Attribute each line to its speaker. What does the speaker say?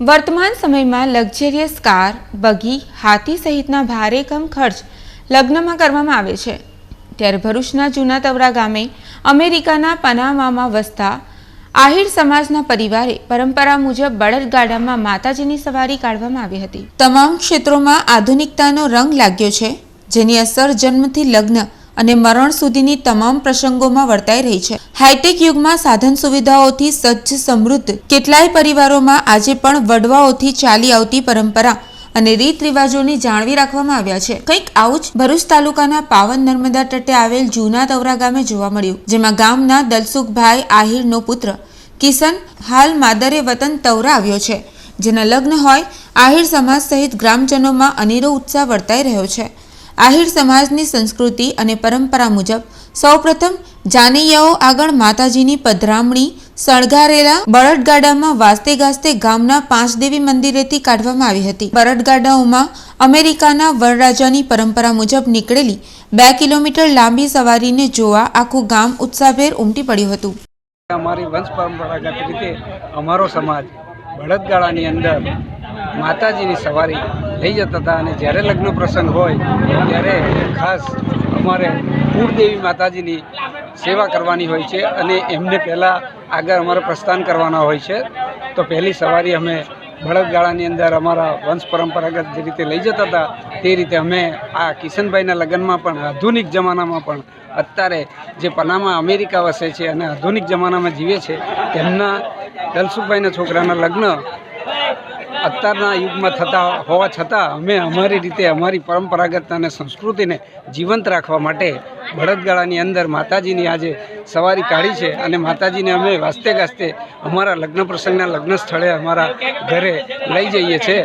Speaker 1: વર્તમાન સમયમાં luxurious car, બગી, હાથી સહિતના ભારે કમ ખર્ચ લગ્નમાં કરવામાં આવે છે. ત્યારે ભરૂચના જૂના તવરા ગામે અમેરિકાના પનામામાં વસતા આહિર સમાજના પરિવારે પરંપરા મુજબ બળદગાડામાં માતાજીની સવારી કાઢવામાં આવી હતી. તમામ ક્ષેત્રોમાં આધુનિકતાનો રંગ લાગ્યો છે, જેની અસર જન્મથી લગ્ન અને મરણ સુધીની તમામ પ્રસંગોમાં વર્તાઈ રહી છે. હાઈટેક યુગમાં સાધન સુવિધાઓથી સજ્જ, સમૃદ્ધ કેટલાય પરિવારોમાં આજે પણ વડવાઓથી ચાલી આવતી પરંપરા અને રીત રિવાજોને જાળવી રાખવામાં આવ્યા છે. કંઈક આવું જ ભરૂચ તાલુકાના પાવન નર્મદા તટે આવેલ જૂના તવરા ગામે જોવા મળ્યું, જેમાં ગામના દલસુખભાઈ આહિરનો પુત્ર કિશન હાલ માદરે વતન તવરા આવ્યો છે, જેના લગ્ન હોય આહિર સમાજ સહિત ગ્રામજનોમાં અનેરો ઉત્સાહ વર્તાઈ રહ્યો છે. આહિર સમાજની સંસ્કૃતિ અને પરંપરા મુજબ સૌપ્રથમ જાનૈયાઓ આગળ માતાજીની પધરામણી સળગારેલા બળદગાડામાં વાસ્તે ગાસ્તે ગામના પાંચદેવી મંદિરેથી કાઢવામાં આવી હતી. બળદગાડાઓમાં અમેરિકાના વરરાજાની પરંપરા મુજબ નીકળેલી બે કિલોમીટર લાંબી સવારીને જોવા આખું ગામ ઉત્સાહભેર ઉમટી પડ્યું હતું.
Speaker 2: અમારી વંશ પરંપરાગત રીતે અમારો સમાજ બળદગાડાની અંદર માતાજીની સવારી લઈ જતા હતા અને જ્યારે લગ્ન પ્રસંગ હોય, ત્યારે ખાસ અમારે કુળદેવી માતાજીની સેવા કરવાની હોય છે અને એમને પહેલાં આગળ અમારે પ્રસ્થાન કરવાના હોય છે. તો પહેલી સવારી અમે બળદગાળાની અંદર અમારા વંશ પરંપરાગત જે રીતે લઈ જતા હતા, તે રીતે અમે આ કિશનભાઈના લગ્નમાં પણ, આધુનિક જમાનામાં પણ, અત્યારે જે પનામા અમેરિકા વસે છે અને આધુનિક જમાનામાં જીવે છે, તેમના દલસુખભાઈના છોકરાના લગ્ન અત્યારના યુગમાં થતા હોવા છતાં અમે અમારી રીતે અમારી પરંપરાગત અને સંસ્કૃતિને જીવંત રાખવા માટે બળદગાળાની અંદર માતાજીની આજે સવારી કાઢી છે અને માતાજીને અમે વાસ્તે ગાસ્તે અમારા લગ્ન પ્રસંગના લગ્ન સ્થળે અમારા ઘરે લઈ જઈએ છીએ.